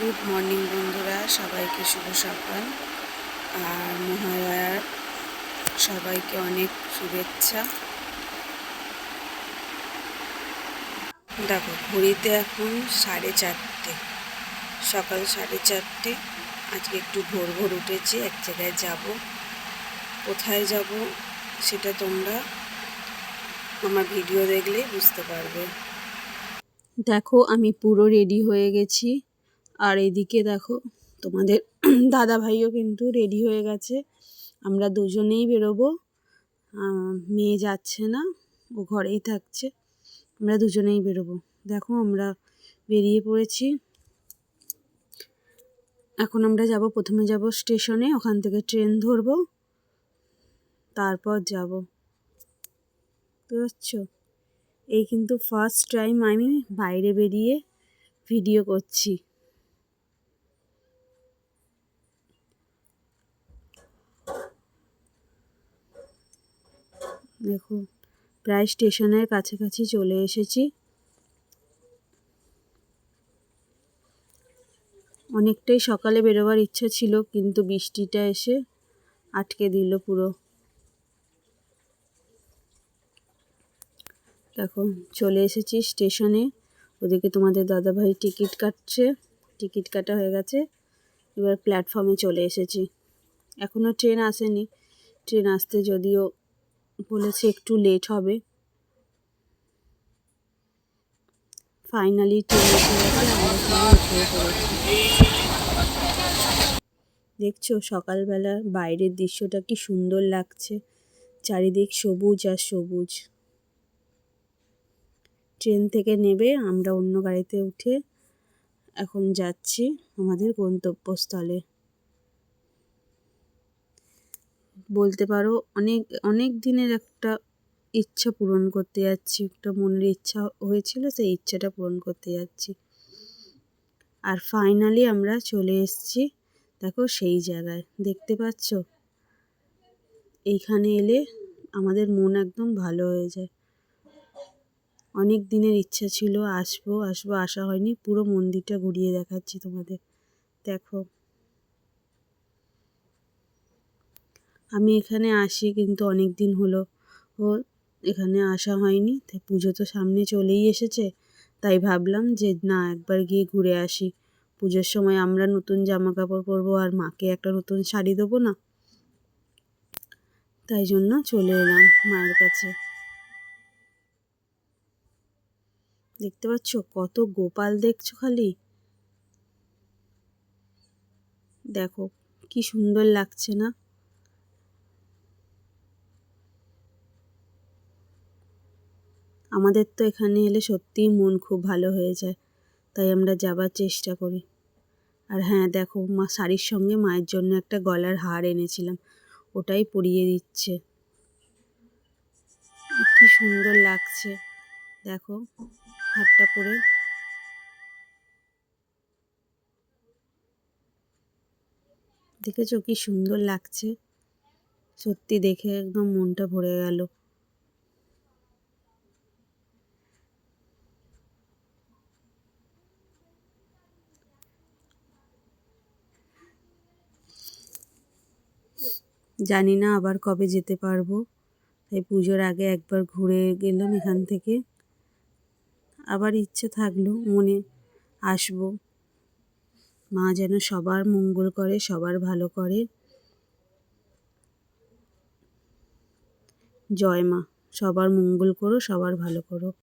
Good morning বন্ধুরা, সবাইকে শুভ সকাল। আর মহালয়ার সবাইকে অনেক শুভেচ্ছা। দেখো, ঘড়িতে এখন সাড়ে চারটে। সকাল সাড়ে চারটে। আজকে একটু ভোর ভোর উঠেছি, এক জায়গায় যাব। কোথায় যাব সেটা তোমরা আমার ভিডিও দেখলেই বুঝতে পারবে। দেখো, আমি পুরো রেডি হয়ে গেছি। আর এদিকে দেখো, তোমাদের দাদা ভাইও কিন্তু রেডি হয়ে গেছে। আমরা দুজনেই বেরোবো। মেয়ে যাচ্ছে না, ও ঘরেই থাকছে। আমরা দুজনেই বেরোবো। দেখো, আমরা বেরিয়ে পড়েছি। এখন আমরা যাব, প্রথমে যাব স্টেশনে, ওখান থেকে ট্রেন ধরবো। তারপর যাব। বুঝতে পারছ? এই কিন্তু ফার্স্ট টাইম আমি বাইরে বেরিয়ে ভিডিও করছি। দেখো প্রায় স্টেশনের কাছাকাছি চলে এসেছি। অনেকটাই সকালে বেরোবার ইচ্ছা ছিল, কিন্তু বৃষ্টিটা এসে আটকে দিল পুরো। দেখো, চলে এসেছি স্টেশনে। ওদিকে তোমাদের দাদাভাই টিকিট কাটছে, টিকিট কাটা হয়ে গেছে। এবার প্ল্যাটফর্মে চলে এসেছি। এখনও ট্রেন আসেনি। ট্রেন আসতে যদিও বলেছে একটু লেট হবে। ফাইনালি দেখছ সকালবেলা বাইরের দৃশ্যটা কি সুন্দর লাগছে। চারিদিক সবুজ আর সবুজ। ট্রেন থেকে নেবে, আমরা অন্য গাড়িতে উঠে এখন যাচ্ছি আমাদের গন্তব্যস্থলে। বলতে পারো, অনেক অনেক দিনের একটা ইচ্ছা পূরণ করতে যাচ্ছি। একটা মনের ইচ্ছা হয়েছিল, সেই ইচ্ছাটা পূরণ করতে যাচ্ছি। আর ফাইনালি আমরা চলে এসেছি, দেখো সেই জায়গায়। দেখতে পাচ্ছ? এইখানে এলে আমাদের মন একদম ভালো হয়ে যায়। অনেক দিনের ইচ্ছা ছিল, আসব আসব, আসা হয়নি। পুরো মন্দিরটা ঘুরিয়ে দেখাচ্ছি তোমাদের। দেখো। আমি এখানে আসি কিন্তু অনেক দিন হলো। ও এখানে আসা হয়নি তাই পুজো তো সামনে চলেই এসেছে। তাই ভাবলাম যে না, একবার গিয়ে ঘুরে আসি। পুজোর সময় আমরা নতুন জামা কাপড় পরবো আর মাকে একটা নতুন শাড়ি দেবো না? তাই জন্য চলে এলাম মায়ের কাছে। দেখতে পাচ্ছ কত গোপাল দেখছ খালি? দেখো, কি সুন্দর লাগছে না? আমাদের তো এখানে এলে সত্যিই মন খুব ভালো হয়ে যায়, তাই আমরা যাবার চেষ্টা করি। আর হ্যাঁ দেখো, মা শাড়ির সঙ্গে মায়ের জন্য একটা গলার হার এনেছিলাম, ওটাই পরিয়ে দিচ্ছে। কি সুন্দর লাগছে, দেখো, হারটা পরে। দেখেছ কি সুন্দর লাগছে? সত্যি দেখে একদম মনটা ভরে গেল। জানি না আবার কবে যেতে পারব। তাই পুজোর আগে একবার ঘুরে গেলাম এখান থেকে। আবার ইচ্ছে থাকল, মনে আসব। মা যেন সবার মঙ্গল করে, সবার ভালো করে। জয় মা, সবার মঙ্গল করো, সবার ভালো করো।